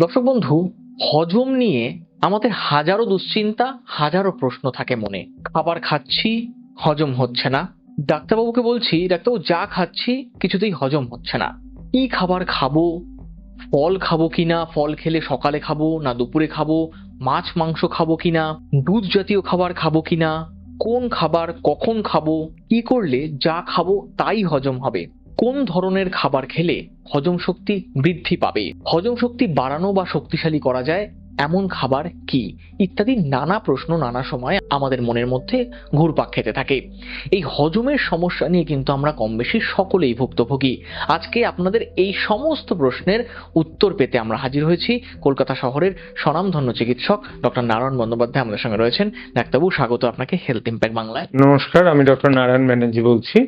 দর্শক বন্ধু, হজম নিয়ে আমাদের হাজারো দুশ্চিন্তা, হাজারো প্রশ্ন থাকে মনে। খাবার খাচ্ছি, হজম হচ্ছে না। ডাক্তারবাবুকে বলছি, ডাক্তারবাবু, যা খাচ্ছি, কিছুতেই হজম হচ্ছে না। কি খাবার খাব? ফল খাব কিনা ফল খেলে সকালে খাব না দুপুরে খাব? মাছ, মাংস খাব কিনা দুধ জাতীয় খাবার খাব কিনা কোন খাবার কখন খাব? কি করলে যা খাব তাই হজম হবে? কোন ধরনের খাবার খেলে হজম শক্তি বৃদ্ধি পাবে? হজম শক্তি বাড়ানো বা শক্তিশালী করা যায়? এমন খাবার কি? ইত্যাদি নানা প্রশ্ন নানা সময় আমাদের মনের মধ্যে ঘুরপাক খেতে থাকে। এই হজমের সমস্যা নিয়ে কিন্তু আমরা কম বেশি সকলেই ভুক্তভোগী। আজকে আপনাদের এই সমস্ত প্রশ্নের উত্তর পেতে আমরা হাজির হয়েছি কলকাতা শহরের স্বনামধন্য চিকিৎসক ডক্টর নারায়ণ বন্দ্যোপাধ্যায় আমাদের সঙ্গে রয়েছেন। ডাক্তারবাবু, স্বাগত আপনাকে হেলথ ইম্প্যাক্ট বাংলায়। নমস্কার, আমি ডক্টর নারায়ণ ব্যানার্জি বলছি।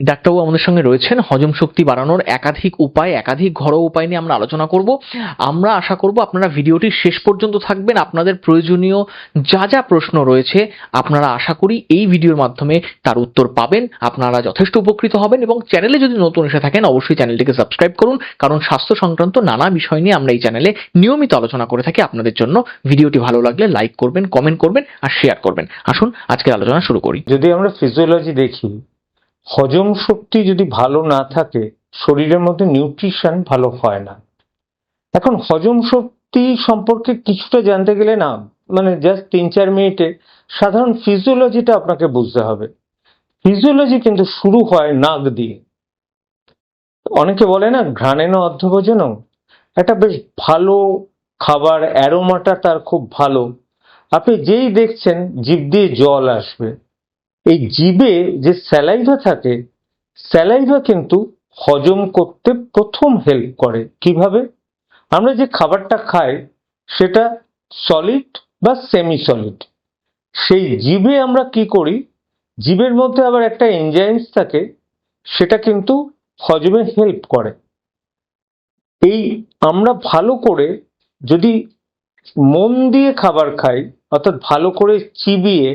ডাক্তারবাবু আমাদের সঙ্গে রয়েছেন। হজম শক্তি বাড়ানোর একাধিক উপায়, একাধিক ঘরোয়া উপায় নিয়ে আমরা আলোচনা করব। আমরা আশা করব আপনারা ভিডিওটি শেষ পর্যন্ত থাকবেন। আপনাদের প্রয়োজনীয় যা যা প্রশ্ন রয়েছে, আপনারা আশা করি এই ভিডিওর মাধ্যমে তার উত্তর পাবেন। আপনারা যথেষ্ট উপকৃত হবেন এবং চ্যানেলে যদি নতুন এসে থাকেন, অবশ্যই চ্যানেলটিকে সাবস্ক্রাইব করুন। কারণ স্বাস্থ্য সংক্রান্ত নানা বিষয় নিয়ে আমরা এই চ্যানেলে নিয়মিত আলোচনা করে থাকি আপনাদের জন্য। ভিডিওটি ভালো লাগলে লাইক করবেন, কমেন্ট করবেন আর শেয়ার করবেন। আসুন, আজকের আলোচনা শুরু করি। যদি আমরা ফিজিওলজি দেখি হজম শক্তি যদি ভালো না থাকে, শরীরের মধ্যে নিউট্রিশন ভালো হয় না। এখন হজম শক্তি সম্পর্কে কিছুটা জানতে গেলে না মানে জাস্ট তিন চার মিনিটে সাধারণ ফিজিওলজিটা আপনাকে বুঝতে হবে। ফিজিওলজি কিন্তু শুরু হয় নাক দিয়ে। অনেকে বলে না ঘ্রাণেন অর্ধভোজনম একটা বেশ ভালো খাবার অ্যারোমাটা তার খুব ভালো। আপনি যেই দেখছেন, জিভ দিয়ে জল আসবে। এই জিভে যে স্যালাইভা থাকে স্যালাইভা কিন্তু হজম করতে প্রথম হেল্প করে। কীভাবে? আমরা যে খাবারটা খাই, সেটা সলিড বা সেমি সলিড সেই জিভে আমরা কি করি? জিভের মধ্যে আবার একটা এনজাইমস থাকে, সেটা কিন্তু হজমে হেল্প করে। এই আমরা ভালো করে যদি মন দিয়ে খাবার খাই, অর্থাৎ ভালো করে চিবিয়ে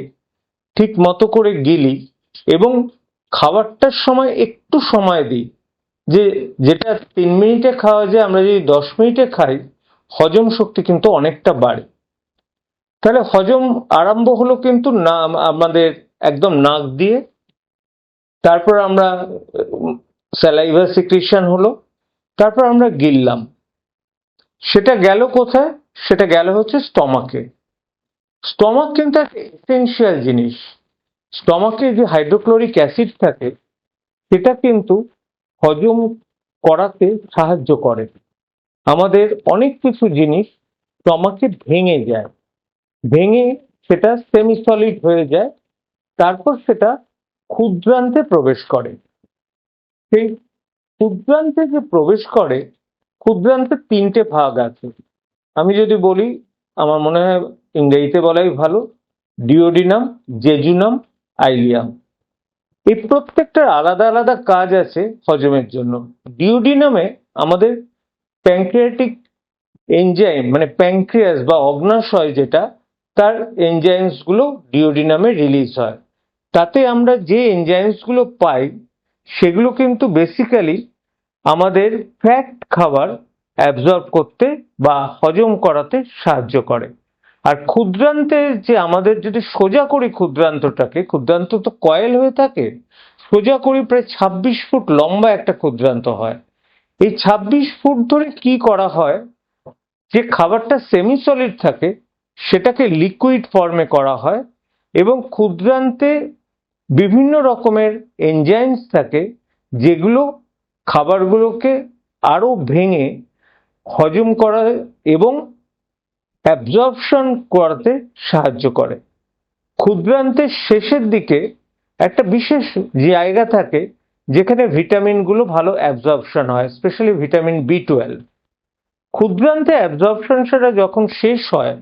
ঠিক মতো করে গেলি এবং খাবারটার সময় একটু সময় দিই। যে যেটা তিন মিনিটে খাওয়া যায়, আমরা যদি দশ মিনিটে খাই, হজম শক্তি কিন্তু অনেকটা বাড়ে। তাহলে হজম আরম্ভ হলো কিন্তু না, আমাদের একদম নাক দিয়ে। তারপর আমরা স্যালাইভা সিক্রিশন হলো। তারপর আমরা গিললাম। সেটা গেল কোথায়? সেটা গেল হচ্ছে স্টমাকে স্টমাক কিন্তু একটা এসেনশিয়াল জিনিস। স্টমাকে যে হাইড্রোক্লোরিক অ্যাসিড থাকে, সেটা কিন্তু হজম করাতে সাহায্য করে। আমাদের অনেক কিছু জিনিস স্টমাকে ভেঙে যায়। ভেঙে সেটা সেমি সলিড হয়ে যায়, তারপর সেটা ক্ষুদ্রান্তে প্রবেশ করে। সেই ক্ষুদ্রান্তে যে প্রবেশ করে, ক্ষুদ্রান্তে তিনটে ভাগ আছে। আমি যদি বলি আমার মনে হয় ইংরেজিতে বলাই ভালো। Duodenum, jejunum, ileum. এই প্রত্যেকটার আলাদা আলাদা কাজ আছে হজমের জন্য। ডিওডিনামে আমাদের প্যাঙ্ক্রিয়াটিক এনজাইম মানে প্যাঙ্ক্রিয়াস বা অগ্নাশয় যেটা, তার এনজাইমসগুলো ডিওডিনামে রিলিজ হয়। তাতে আমরা যে এনজাইমসগুলো পাই, সেগুলো কিন্তু বেসিক্যালি আমাদের ফ্যাট খাবার অ্যাবজর্ব করতে বা হজম করাতে সাহায্য করে। আর ক্ষুদ্রান্তে যে আমাদের যদি সোজা করি ক্ষুদ্রান্তটাকে, ক্ষুদ্রান্ত তো কয়েল হয়ে থাকে, সোজা করি প্রায় ছাব্বিশ ফুট লম্বা একটা ক্ষুদ্রান্ত হয়। এই ছাব্বিশ ফুট ধরে কি করা হয়? যে খাবারটা সেমি সলিড থাকে, সেটাকে লিকুইড ফর্মে করা হয় এবং ক্ষুদ্রান্তে বিভিন্ন রকমের এনজাইমস থাকে, যেগুলো খাবারগুলোকে আরও ভেঙে হজম করা এবং অ্যাবজর্পশন করাতে সাহায্য করে। ক্ষুদ্রান্তের শেষের দিকে একটা বিশেষ জায়গা থাকে যেখানে ভিটামিনগুলো ভালো অ্যাবজর্পশন হয়, স্পেশালি ভিটামিন বি টুয়েলভ ক্ষুদ্রান্তে অ্যাবজর্পশন সেটা যখন শেষ হয়,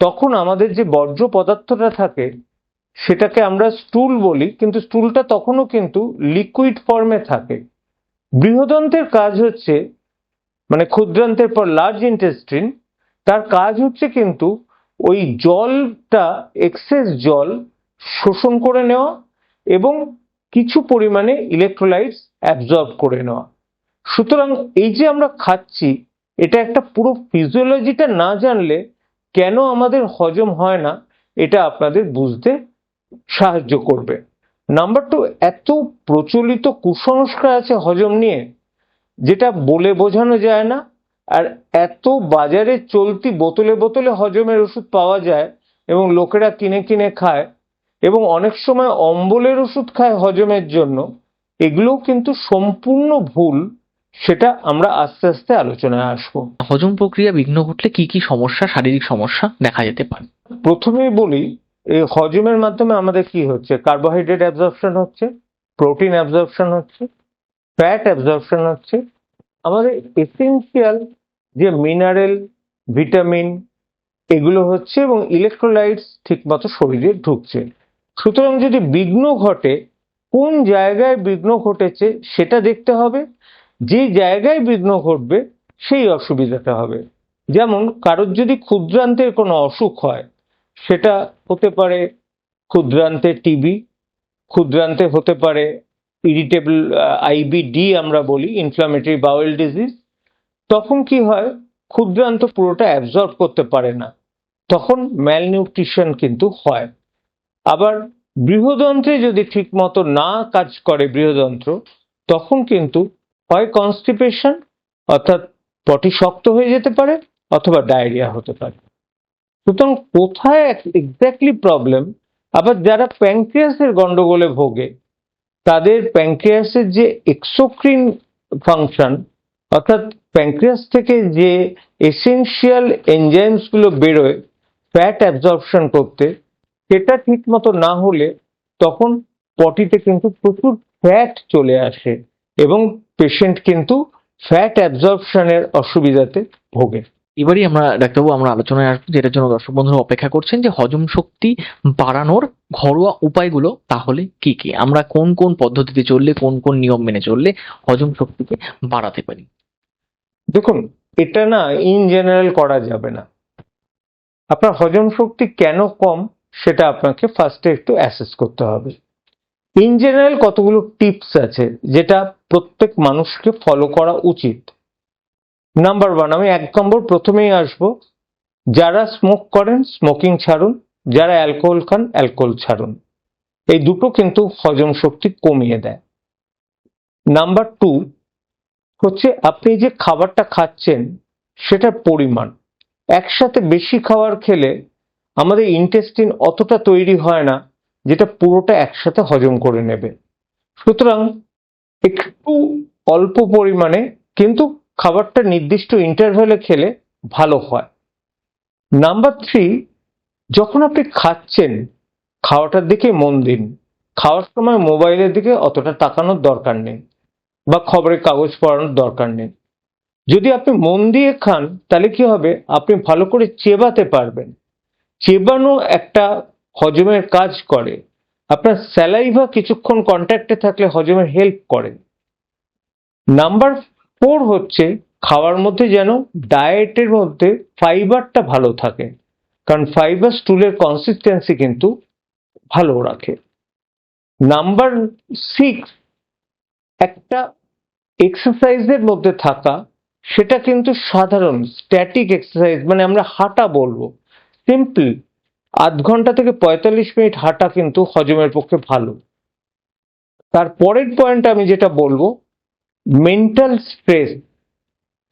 তখন আমাদের যে বর্জ্য পদার্থটা থাকে, সেটাকে আমরা স্টুল বলি, কিন্তু স্টুলটা তখনও কিন্তু লিকুইড ফর্মে থাকে। বৃহদন্তের কাজ হচ্ছে মানে ক্ষুদ্রান্তের পর লার্জ ইন্টেস্টিন তার কাজ হচ্ছে কিন্তু ওই জলটা এক্সেস জল শোষণ করে নেওয়া এবং কিছু পরিমাণে ইলেকট্রোলাইটস অ্যাবজর্ব করে নেওয়া। সুতরাং এই যে আমরা খাচ্ছি, এটা একটা পুরো ফিজিওলজিটা না জানলে কেন আমাদের হজম হয় না, এটা আপনাদের বুঝতে সাহায্য করবে। নাম্বার টু এত প্রচলিত কুসংস্কার আছে হজম নিয়ে। যেটা বলে বোঝানো যায় না আর এত বাজারে চলতি বোতলে বোতলে হজমের ওষুধ পাওয়া যায় এবং লোকেরা কিনে কিনে খায় এবং অনেক সময় অম্বলের ওষুধ খায় হজমের জন্য এগুলোও কিন্তু সম্পূর্ণ ভুল সেটা আমরা আস্তে আস্তে আলোচনায় আসব। হজম প্রক্রিয়া বিঘ্ন ঘটলে কি কি সমস্যা শারীরিক সমস্যা দেখা যেতে পারে? প্রথমেই বলি এই হজমের মাধ্যমে আমাদের কি হচ্ছে? কার্বোহাইড্রেট অ্যাবজর্পশন হচ্ছে প্রোটিন অ্যাবজর্পশন হচ্ছে ফ্যাট অ্যাবজর্পশন হচ্ছে আমাদের এসেনশিয়াল যে মিনারেল ভিটামিন এগুলো হচ্ছে এবং ইলেকট্রোলাইটস ঠিকমতো শরীরে ঢুকছে। সুতরাং যদি বিঘ্ন ঘটে, কোন জায়গায় বিঘ্ন ঘটেছে সেটা দেখতে হবে, যে জায়গায় বিঘ্ন ঘটবে সেই অসুবিধাটা হবে। যেমন কারোর যদি ক্ষুদ্রান্তের কোনো অসুখ হয়, সেটা হতে পারে ক্ষুদ্রান্তে টিবি ক্ষুদ্রান্তে হতে পারে ইরিটেবল আইবিডি আমরা বলি ইনফ্লামেটরি বাউল ডিজিজ তখন কি হয়? ক্ষুদ্রান্ত পুরোটা অ্যাবজর্ব করতে পারে না। তখন ম্যালনিউট্রিশন কিন্তু হয়। আবার বৃহদন্ত্রে যদি ঠিকমতো না কাজ করে বৃহদন্ত্র, তখন কিন্তু হয় কনস্টিপেশন অর্থাৎ পটি শক্ত হয়ে যেতে পারে অথবা ডায়রিয়া হতে পারে। সুতরাং কোথায় এক্স্যাক্টলি প্রবলেম আবার যারা প্যাংক্রিয়াসের গন্ডগোলে ভোগে তাদের প্যাঙ্ক্রিয়াসের যে এক্সোক্রিন ফাংশন অর্থাৎ প্যাঙ্ক্রিয়াস থেকে যে এসেনশিয়াল এনজাইমসগুলো বেরোয় ফ্যাট অ্যাবজর্পশন করতে, সেটা ঠিক মতো না হলে তখন পটিতে কিন্তু প্রচুর ফ্যাট চলে আসে এবং পেশেন্ট কিন্তু ফ্যাট অ্যাবজর্পশনের অসুবিধাতে ভোগে। এবারই আমরা, ডাক্তারবাবু, আমরা আলোচনায় আসব, যেটার জন্য দর্শক বন্ধুরা অপেক্ষা করছেন যে হজম শক্তি বাড়ানোর ঘরোয়া উপায়গুলো তাহলে কি কি? আমরা কোন কোন পদ্ধতিতে চললে, কোন কোন নিয়ম মেনে চললে হজম শক্তিকে বাড়াতে পারি? দেখুন, এটা না ইন জেনারেল করা যাবে না। আপনার হজম শক্তি কেন কম, সেটা আপনাকে ফার্স্টে একটু অ্যাসেস করতে হবে। ইন জেনারেল কতগুলো টিপস আছে, যেটা প্রত্যেক মানুষকে ফলো করা উচিত। নাম্বার ওয়ান আমি এক নম্বর প্রথমেই আসব। যারা স্মোক করেন স্মোকিং ছাড়ুন। যারা অ্যালকোহল খান অ্যালকোহল ছাড়ুন। এই দুটো কিন্তু হজম শক্তি কমিয়ে দেয়। নাম্বার টু হচ্ছে আপনি যে খাবারটা খাচ্ছেন, সেটার পরিমাণ। একসাথে বেশি খাবার খেলে আমাদের ইন্টেস্টিন অতটা তৈরি হয় না, যেটা পুরোটা একসাথে হজম করে নেবে। সুতরাং একটু অল্প পরিমাণে কিন্তু খাবারটা নির্দিষ্ট ইন্টারভ্যালে খেলে ভালো হয়। নাম্বার থ্রি যখন আপনি খাচ্ছেন, খাওয়াটার দিকে মন দিন। খাওয়ার সময় মোবাইলের দিকে অতটা তাকানোর দরকার নেই বা খবরের কাগজ পড়ানোর দরকার নেই। যদি আপনি মন দিয়ে খান, তাহলে কি হবে? আপনি ভালো করে চেবাতে পারবেন। চেবানো একটা হজমের কাজ করে। আপনার স্যালাইভা কিছুক্ষণ কন্ট্যাক্টে থাকলে হজমের হেল্প করে। নাম্বার ফোর হচ্ছে খাওয়ার মধ্যে যেন ডায়েটের মধ্যে ফাইবারটা ভালো থাকে। কারণ ফাইবার স্টুলের কনসিস্টেন্সি কিন্তু ভালো রাখে। নাম্বার সিক্স একটা এক্সারসাইজের মধ্যে থাকা, সেটা কিন্তু সাধারণ স্ট্যাটিক এক্সারসাইজ মানে আমরা হাঁটা বলব। সিম্পল আধ ঘণ্টা থেকে পঁয়তাল্লিশ মিনিট হাঁটা কিন্তু হজমের পক্ষে ভালো। তার পরের পয়েন্ট আমি যেটা বলব মেন্টাল স্ট্রেস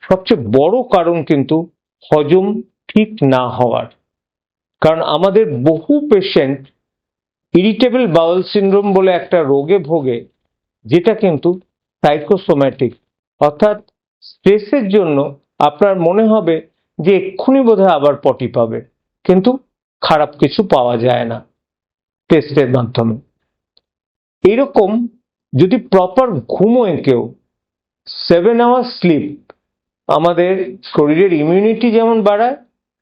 সবচেয়ে বড় কারণ কিন্তু হজম ঠিক না হওয়ার। কারণ আমাদের বহু পেশেন্ট ইরিটেবল বাউল সিন্ড্রোম বলে একটা রোগে ভোগে, যেটা কিন্তু সাইকোসোম্যাটিক অর্থাৎ স্ট্রেসের জন্য আপনার মনে হবে যে এক্ষুনি বোধহয় আবার পটি পাবে, কিন্তু খারাপ কিছু পাওয়া যায় না টেস্টের মাধ্যমে। এরকম যদি প্রপার ঘুমোয় কেউ সেভেন আওয়ার স্লিপ আমাদের শরীরের ইমিউনিটি যেমন বাড়ায়,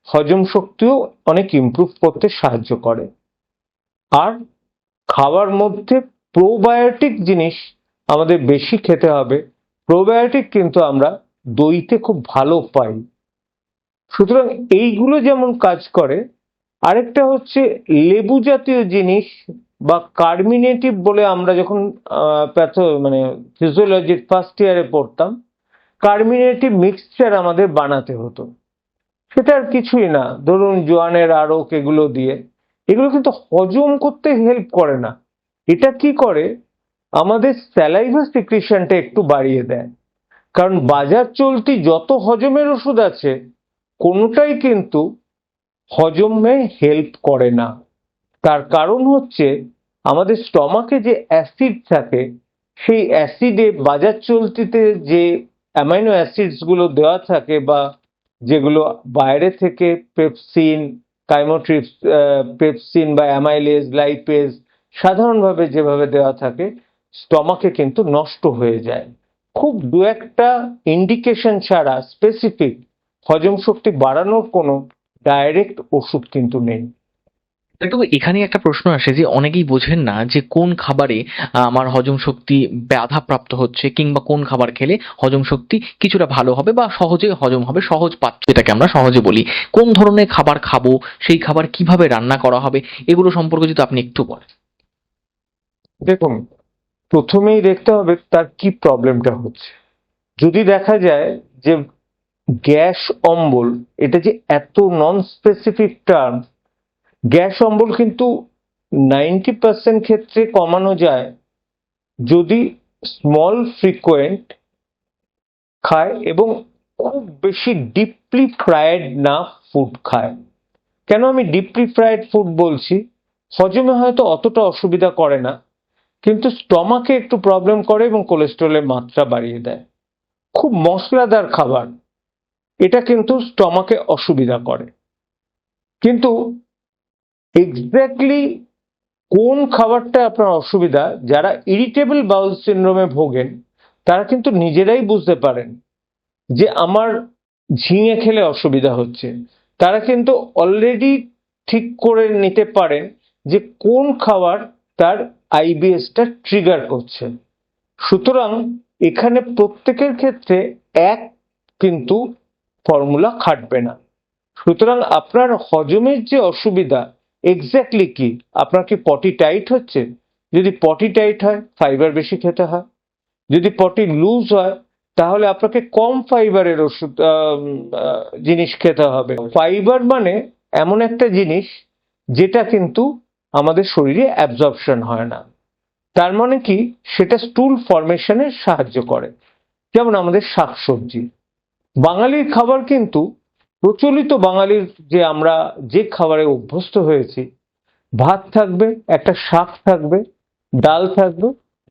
হজম শক্তিও অনেক ইমপ্রুভ করতে সাহায্য করে। আর খাওয়ার মধ্যে প্রোবায়োটিক জিনিস আমাদের বেশি খেতে হবে। প্রোবায়োটিক কিন্তু আমরা দইতে খুব ভালো পাই। সুতরাং এইগুলো যেমন কাজ করে, আরেকটা হচ্ছে লেবু জাতীয় জিনিস বা কার্মিনেটিভ বলে আমরা যখন মানে ফিজিওলজির ফার্স্ট ইয়ারে পড়তাম কার্মিনেটিভ মিক্সচার আমাদের বানাতে হতো। সেটা আর কিছুই না। ধরুন জোয়ানের আড়ক এগুলো দিয়ে। এগুলো কিন্তু হজম করতে হেল্প করে না। এটা কি করে? আমাদের স্যালাইভা সিক্রেশনটা একটু বাড়িয়ে দেয়। কারণ বাজার চলতি যত হজমের ওষুধ আছে, কোনোটাই কিন্তু হজমে হেল্প করে না। তার কারণ হচ্ছে আমাদের স্টমাকে যে অ্যাসিড থাকে, সেই অ্যাসিডে বাজার চলতিতে যে অ্যামাইনো অ্যাসিডসগুলো দেওয়া থাকে বা যেগুলো বাইরে থেকে পেপসিন, কাইমোট্রিপস পেপসিন বা অ্যামাইলেজ, লাইপেজ সাধারণভাবে যেভাবে দেওয়া থাকে, স্টমাকে কিন্তু নষ্ট হয়ে যায়। খুব দু একটা ইন্ডিকেশন ছাড়া স্পেসিফিক হজম শক্তি বাড়ানোর কোনো ডাইরেক্ট ওষুধ কিন্তু নেই। ডাক্তারবাবু এখানে একটা প্রশ্ন আসে যে অনেকেই বোঝেন না যে কোন খাবারে আমার হজম শক্তি বাধাপ্রাপ্ত হচ্ছে কিংবা কোন খাবার খেলে হজম শক্তি কিছুটা ভালো হবে বা সহজে হজম হবে, সহজ পাচ্য যেটাকে আমরা সহজে বলি। কোন ধরনের খাবার খাব, সেই খাবার কীভাবে রান্না করা হবে, এগুলো সম্পর্কে যদি আপনি একটু বলেন। দেখুন, প্রথমেই দেখতে হবে তার কি প্রবলেমটা হচ্ছে। যদি দেখা যায় যে গ্যাস, অম্বল, এটা যে এত নন স্পেসিফিক টার্ম গ্যাস অম্বল কিন্তু নাইনটি পার্সেন্ট ক্ষেত্রে কমানো যায় যদি স্মল ফ্রিকোয়েন্ট খায় এবং খুব বেশি ডিপলি ফ্রায়েড না ফুড খায়। কেন আমি ডিপলি ফ্রায়েড ফুড বলছি? হজমে হয়তো অতটা অসুবিধা করে না, কিন্তু স্টমাকে একটু প্রবলেম করে এবং কোলেস্টেরলের মাত্রা বাড়িয়ে দেয়। খুব মশলাদার খাবার, এটা কিন্তু স্টমাকে অসুবিধা করে। কিন্তু এক্স্যাক্টলি কোন খাবারটা আপনার অসুবিধা? যারা ইরিটেবল বাউল সিন্ড্রোমে ভোগেন, তারা কিন্তু নিজেরাই বুঝতে পারেন যে আমার ঝিঙে খেলে অসুবিধা হচ্ছে। তারা কিন্তু অলরেডি ঠিক করে নিতে পারেন যে কোন খাবার তার আইবিএসটা ট্রিগার করছে। সুতরাং এখানে প্রত্যেকের ক্ষেত্রে এক কিন্তু ফর্মুলা খাটবে না। সুতরাং আপনার হজমের যে অসুবিধা এক্স্যাক্টলি কি? আপনার কি পটি টাইট হচ্ছে? যদি পটি টাইট হয় ফাইবার বেশি খেতে হয়। যদি পটি লুজ হয়, তাহলে আপনাকে কম ফাইবারের ওষুধ জিনিস খেতে হবে। ফাইবার মানে এমন একটা জিনিস যেটা কিন্তু আমাদের শরীরে অ্যাবজর্পশন হয় না। তার মানে কি? সেটা স্টুল ফরমেশনে সাহায্য করে। যেমন আমাদের শাকসবজি। বাঙালির খাবার কিন্তু প্রচলিত বাঙালির যে আমরা যে খাবারে অভ্যস্ত হয়েছি, ভাত থাকবে, একটা শাক থাকবে, ডাল থাকবে,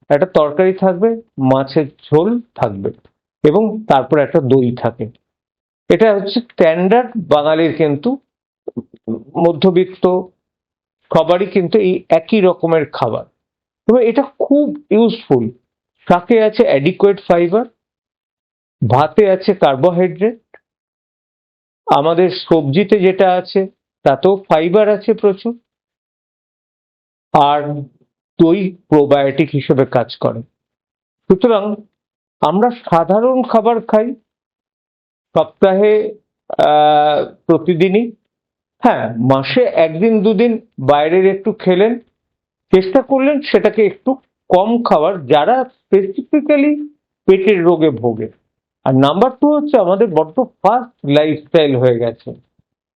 একটা তরকারি থাকবে, মাছের ঝোল থাকবে এবং তারপর একটা দই থাকে। এটা হচ্ছে স্ট্যান্ডার্ড বাঙালির কিন্তু মধ্যবিত্ত সবারই কিন্তু এই একই রকমের খাবার। তবে এটা খুব ইউজফুল শাকে আছে অ্যাডিকুয়েট ফাইবার ভাতে আছে কার্বোহাইড্রেট আমাদের সবজিতে যেটা আছে, তাতেও ফাইবার আছে প্রচুর। আর দই প্রোবায়োটিক হিসেবে কাজ করে। সুতরাং আমরা সাধারণ খাবার খাই সপ্তাহে প্রতিদিনই। হ্যাঁ মাসে একদিন দুদিন বাইরের একটু খেলেন, চেষ্টা করলেন সেটাকে একটু কম খাওয়ার, যারা স্পেসিফিক্যালি পেটের রোগে ভোগে। আর নাম্বার টু হচ্ছে আমাদের বড্ড ফাস্ট লাইফস্টাইল হয়ে গেছে।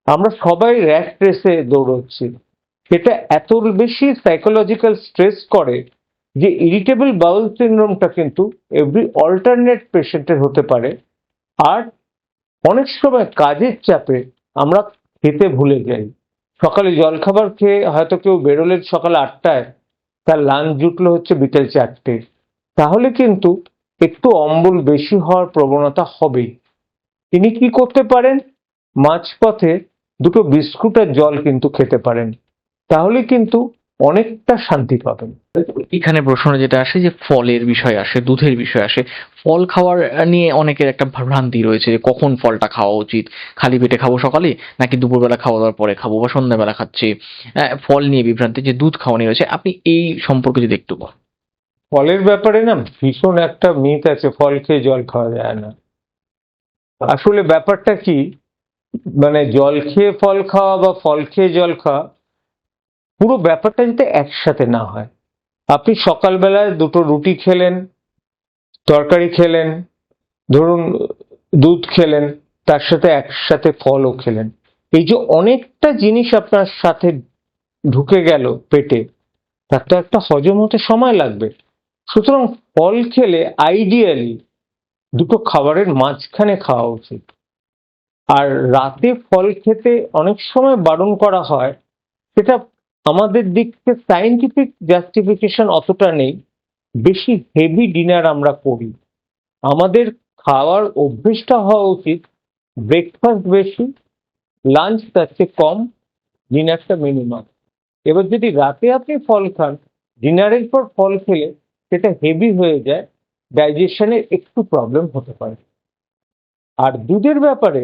আমরা সবাই র্যাক রেসে দৌড়চ্ছি। সেটা এত বেশি সাইকোলজিক্যাল স্ট্রেস করে যে ইরিটেবল বাউল সিনড্রোমটা কিন্তু এভরি অল্টারনেট পেশেন্টের হতে পারে। আর অনেক সময় কাজের চাপে আমরা খেতে ভুলে যাই। সকালে জলখাবার খেয়ে হয়তো কেউ বেরোলেন সকাল আটটায়, তার লাঞ্চ জুটলো হচ্ছে বিকেল চারটে। তাহলে কিন্তু একটু অম্বল বেশি হওয়ার প্রবণতা হবেই তিনি কি করতে পারেন? মাঝপথে দুটো বিস্কুট আর জল কিন্তু খেতে পারেন। তাহলে কিন্তু অনেকটা শান্তি পাবেন। এখানে প্রশ্ন যেটা আসে যে ফলের বিষয় আসে, দুধের বিষয় আসে। ফল খাওয়ার নিয়ে অনেকের একটা ভ্রান্তি রয়েছে যে কখন ফলটা খাওয়া উচিত? খালি পেটে খাব সকালে, নাকি দুপুরবেলা খাওয়া দাওয়ার পরে খাব বা সন্ধ্যাবেলা খাচ্ছি? ফল নিয়ে বিভ্রান্তি, যে দুধ খাওয়া নিয়ে রয়েছে। আপনি এই সম্পর্কে যদি একটু বলেন। ফলের ব্যাপারে না ভীষণ একটা মিথ আছে, ফল খেয়ে জল খাওয়া যায় না। আসলে ব্যাপারটা কি মানে জল খেয়ে ফল খাওয়া বা ফল খেয়ে জল খাওয়া, পুরো ব্যাপারটা যাতে একসাথে না হয়। আপনি সকালবেলায় দুটো রুটি খেলেন, তরকারি খেলেন, ধরুন দুধ খেলেন, তার সাথে একসাথে ফলও খেলেন। এই যে অনেকটা জিনিস আপনার সাথে ঢুকে গেল পেটে, তার তো একটা হজম হতে সময় লাগবে। সুতরাং ফল খেলে আইডিয়ালি দুটো খাবারের মাঝখানে খাওয়া উচিত। আর রাতে ফল খেতে অনেক সময় বারণ করা হয়, সেটা আমাদের দিক থেকে সাইন্টিফিক জাস্টিফিকেশন অতটা নেই, বেশি হেভি ডিনার আমরা করি। আমাদের খাওয়ার অভ্যেসটা হওয়া উচিত ব্রেকফাস্ট বেশি লাঞ্চ তার চেয়ে কম ডিনারটা মিনিমাম এবার যদি রাতে আপনি ফল খান ডিনারের পর ফল খেলে সেটা হেভি হয়ে যায় ডাইজেশনের একটু প্রবলেম হতে পারে। আর দুধের ব্যাপারে,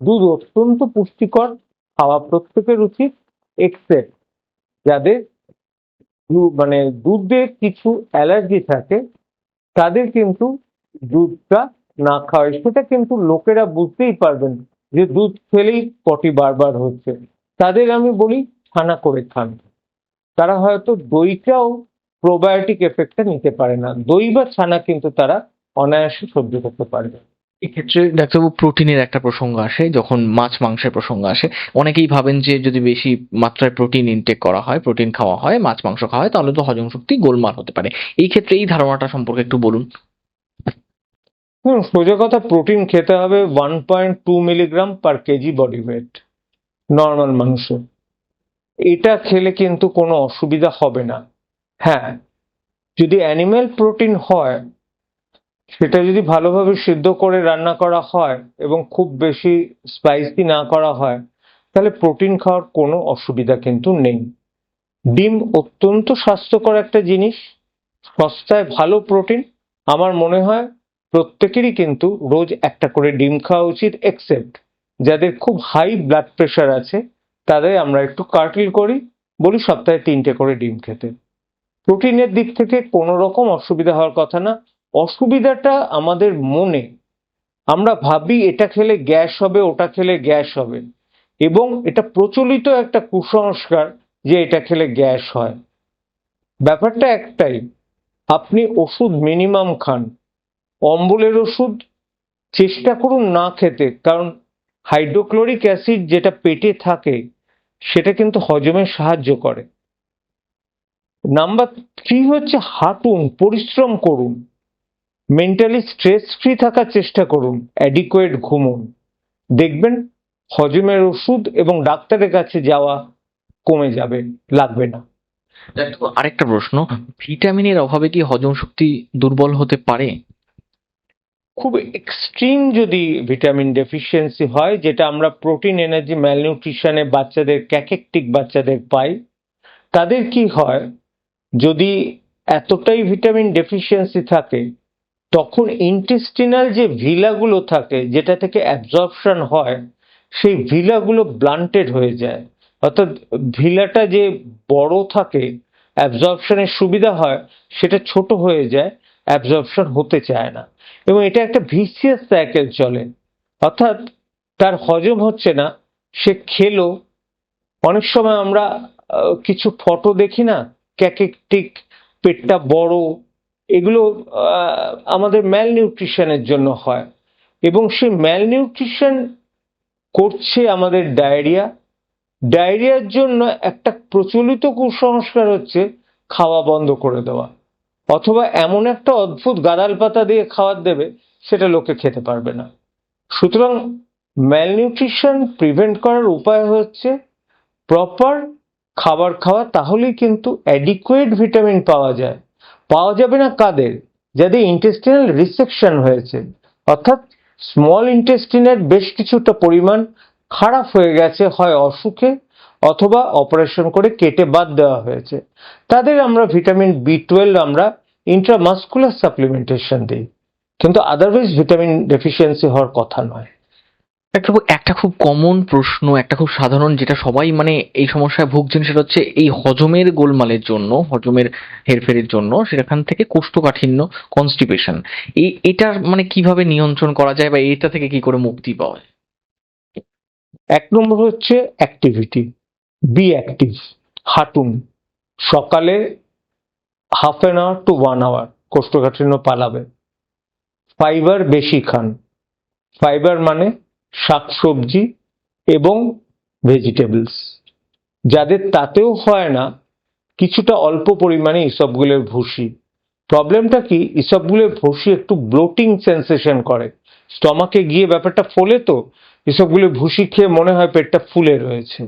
দুধ অত্যন্ত পুষ্টিকর, খাওয়া প্রত্যেকের উচিত এক্সেপ্ট যাদের মানে দুধে কিছু অ্যালার্জি থাকে, তাদের কিন্তু দুধটা না খাওয়ায় সেটা কিন্তু লোকেরা বুঝতেই পারবেন যে দুধ খেলেই পটি বারবার হচ্ছে। তাদের আমি বলি, ছানা করে খান। তারা হয়তো দইটাও প্রোবায়োটিক এফেক্টটা নিতে পারে না। দই বা ছানা কিন্তু তারা অনায়াসে সহ্য করতে পারবে। এক্ষেত্রে ডাক্তারবাবু প্রোটিনের একটা প্রসঙ্গ আসে যখন মাছ মাংসের প্রসঙ্গ আসে। অনেকেই ভাবেন যে যদি বেশি মাত্রায় প্রোটিন ইনটেক করা হয় প্রোটিন খাওয়া হয় মাছ মাংস খাওয়া হয় তাহলে তো হজম শক্তি গোলমাল হতে পারে। এই ক্ষেত্রে এই ধারণাটা সম্পর্কে একটু বলুন। হুম সোজা কথা প্রোটিন খেতে হবে one point two milligram per KG body weight normal মানুষের এটা খেলে কিন্তু কোনো অসুবিধা হবে না। হ্যাঁ যদি অ্যানিম্যাল প্রোটিন হয়, সেটা যদি ভালোভাবে সিদ্ধ করে রান্না করা হয় এবং খুব বেশি স্পাইসি না করা হয়, তাহলে প্রোটিন খাওয়ার কোনো অসুবিধা কিন্তু নেই। ডিম অত্যন্ত স্বাস্থ্যকর একটা জিনিস, সস্তায় ভালো প্রোটিন আমার মনে হয় প্রত্যেকেরই কিন্তু রোজ একটা করে ডিম খাওয়া উচিত এক্সেপ্ট যাদের খুব হাই ব্লাড প্রেশার আছে, তাদের আমরা একটু কার্টিল করি, বলি সপ্তাহে তিনটে করে ডিম খেতে। প্রোটিনের দিক থেকে কোনো রকম অসুবিধা হওয়ার কথা না। অসুবিধাটা আমাদের মনে। আমরা ভাবি এটা খেলে গ্যাস হবে, ওটা খেলে গ্যাস হবে। এবং এটা প্রচলিত একটা কুসংস্কার যে এটা খেলে গ্যাস হয়। ব্যাপারটা একটাই, আপনি ওষুধ মিনিমাম খান। অম্বলের ওষুধ চেষ্টা করুন না খেতে, কারণ হাইড্রোক্লোরিক অ্যাসিড যেটা পেটে থাকে, সেটা কিন্তু হজমে সাহায্য করে। নাম্বার থ্রি হচ্ছে হাঁটুন পরিশ্রম করুন। মেন্টালি স্ট্রেস ফ্রি থাকার চেষ্টা করুন অ্যাডিকুয়েট ঘুমুন। দেখবেন হজমের ওষুধ এবং ডাক্তারের কাছে যাওয়া কমে যাবে লাগবে না। আরেকটা প্রশ্ন ভিটামিনের অভাবে কি হজম শক্তি দুর্বল হতে পারে? খুব এক্সট্রিম যদি ভিটামিন ডেফিসিয়েন্সি হয় যেটা আমরা প্রোটিন এনার্জি ম্যালনিউট্রিশনে বাচ্চাদের ক্যাকেকটিক বাচ্চাদের পাই তাদের কি হয়? যদি এতটাই ভিটামিন ডেফিসিয়েন্সি থাকে, তখন ইন্টেস্টিনাল যে ভিলাগুলো থাকে, যেটা থেকে অ্যাবজর্পশন হয়, সেই ভিলাগুলো ব্লান্টেড হয়ে যায়। অর্থাৎ ভিলাটা যে বড় থাকে অ্যাবজর্পশনের সুবিধা হয়, সেটা ছোট হয়ে যায় অ্যাবজর্পশন হতে চায় না। এবং এটা একটা ভিসিয়াস সাইকেল চলে। অর্থাৎ তার হজম হচ্ছে না, সে খেলো। অনেক সময় আমরা কিছু ফটো দেখি না ক্যাকেকটিক পেটটা বড়, এগুলো আমাদের ম্যাল নিউট্রিশনের জন্য হয়। এবং সে ম্যাল নিউট্রিশন করছে আমাদের ডায়রিয়া ডায়রিয়ার জন্য একটা প্রচলিত কুসংস্কার হচ্ছে খাওয়া বন্ধ করে দেওয়া। অথবা এমন একটা অদ্ভুত গাদাল পাতা দিয়ে খাওয়ার দেবে, সেটা লোকে খেতে পারবে না। সুতরাং ম্যালনিউট্রিশন প্রিভেন্ট করার উপায় হচ্ছে প্রপার খাবার খাওয়া তাহলেই কিন্তু অ্যাডিকুয়েট ভিটামিন পাওয়া যায়। পাওয়া যাবে না কাদের? যাদের ইন্টেস্টিনাল রিসেকশন হয়েছে। অর্থাৎ স্মল ইন্টেস্টিনের বেশ কিছুটা পরিমাণ খারাপ হয়ে গেছে, হয় অসুখে, অথবা অপারেশন করে কেটে বাদ দেওয়া হয়েছে। তাদের আমরা ভিটামিন বি টুয়েলভ আমরা ইন্ট্রামাস্কুলার সাপ্লিমেন্টেশন দিই। কিন্তু আদারওয়াইজ ভিটামিন ডেফিসিয়েন্সি হওয়ার কথা নয়। ডাক্তারবাবু একটা খুব কমন প্রশ্ন, একটা খুব সাধারণ যেটা সবাই মানে এই সমস্যায় ভুগছেন সেটা হচ্ছে এই হজমের গোলমালের জন্য, হজমের হেরফেরের জন্য সেখান থেকে কোষ্ঠকাঠিন্য কনস্টিপেশন এই, এটার মানে কীভাবে নিয়ন্ত্রণ করা যায় বা এটা থেকে কি করে মুক্তি পাওয়া যায়? এক নম্বর হচ্ছে অ্যাক্টিভিটি বি অ্যাক্টিভ হাঁটুন। সকালে half an hour to one hour কোষ্ঠকাঠিন্য পালাবে। ফাইবার বেশি খান। ফাইবার মানে শাকসবজি এবং ভেজিটেবলস যাদের তাতেও হয় না, কিছুটা অল্প পরিমাণে ইসবগুলের ভুসি। প্রবলেমটা কি? ইসবগুলের ভুসি একটু ব্লোটিং সেন্সেশন করে। স্টমাকে গিয়ে ব্যাপারটা ফোলে তো এসবগুলো ভুসি খেয়ে মনে হয় পেটটা ফুলে রয়েছে।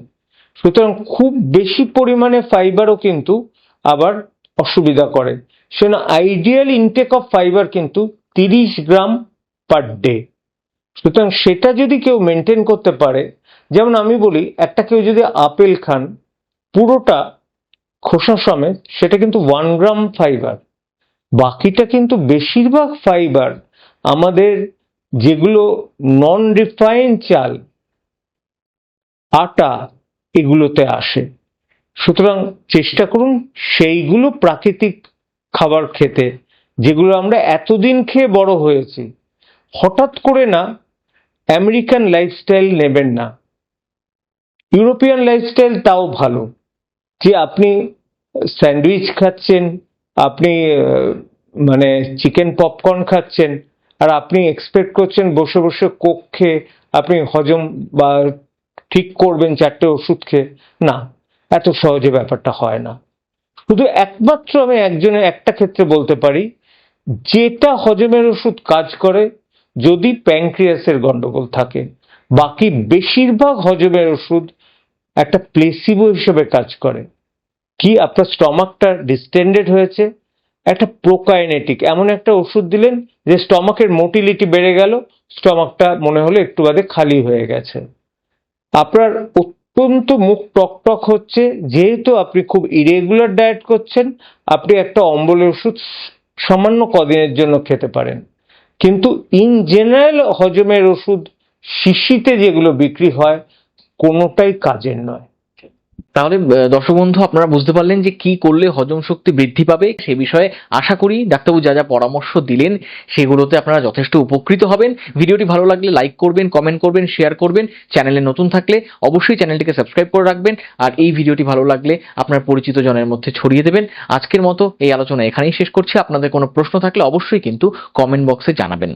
সুতরাং খুব বেশি পরিমাণে ফাইবারও কিন্তু আবার অসুবিধা করে। সেজন্য আইডিয়াল ইনটেক অফ ফাইবার কিন্তু তিরিশ গ্রাম পার ডে সুতরাং সেটা যদি কেউ মেনটেন করতে পারে, যেমন আমি বলি, একটা কেউ যদি আপেল খান, পুরোটা খোসা সমেত, সেটা কিন্তু ওয়ান গ্রাম ফাইবার বাকিটা কিন্তু বেশিরভাগ ফাইবার আমাদের যেগুলো নন রিফাইন চাল, আটা এগুলোতে আসে। সুতরাং চেষ্টা করুন সেইগুলো প্রাকৃতিক খাবার খেতে, যেগুলো আমরা এতদিন খেয়ে বড় হয়েছি। হঠাৎ করে না আমেরিকান লাইফস্টাইল নেবেন না। ইউরোপিয়ান লাইফস্টাইল তাও ভালো। যে আপনি স্যান্ডউইচ খাচ্ছেন, আপনি মানে চিকেন পপকর্ন খাচ্ছেন, আর আপনি এক্সপেক্ট করছেন বসে বসে কোক খেয়ে আপনি হজম বা ঠিক করবেন চারটে ওষুধ খেয়ে, না, এত সহজে ব্যাপারটা হয় না। শুধু একমাত্র আমি একজনের একটা ক্ষেত্রে বলতে পারি, যেটা হজমের ওষুধ কাজ করে যদি প্যানক্রিয়াসের গন্ডগোল থাকে, বাকি বেশিরভাগ হজমের ওষুধ একটা প্লেসিবো হিসেবে কাজ করে। কি আপনার স্টমাকটা ডিস্টেন্ডেড হয়েছে? একটা প্রোকাইনেটিক এমন একটা ওষুধ দিলেন যে স্টমাকের মোটিলিটি বেড়ে গেল, স্টমাকটা মনে হলো একটু বাদে খালি হয়ে গেছে। আপনার অত্যন্ত মুখ টকটক হচ্ছে, যেহেতু আপনি খুব ইরেগুলার ডায়েট করছেন, আপনি একটা অম্বলের ওষুধ সামান্য কদিনের জন্য খেতে পারেন। কিন্তু ইন জেনারেল হজমের ওষুধ শিশিতে যেগুলো বিক্রি হয় কোনোটাই কাজের নয়। তাহলে দর্শক বন্ধু, আপনারা বুঝতে পারলেন যে কি করলে হজম শক্তি বৃদ্ধি পাবে, সে বিষয়ে আশা করি ডাক্তারবাবু যা যা পরামর্শ দিলেন, সেগুলোতে আপনারা যথেষ্ট উপকৃত হবেন। ভিডিওটি ভালো লাগলে লাইক করবেন, কমেন্ট করবেন, শেয়ার করবেন। চ্যানেলে নতুন থাকলে অবশ্যই চ্যানেলটিকে সাবস্ক্রাইব করে রাখবেন। আর এই ভিডিওটি ভালো লাগলে আপনার পরিচিত জনের মধ্যে ছড়িয়ে দেবেন। আজকের মতো এই আলোচনা এখানেই শেষ করছি। আপনাদের কোনো প্রশ্ন থাকলে অবশ্যই কিন্তু কমেন্ট বক্সে জানাবেন।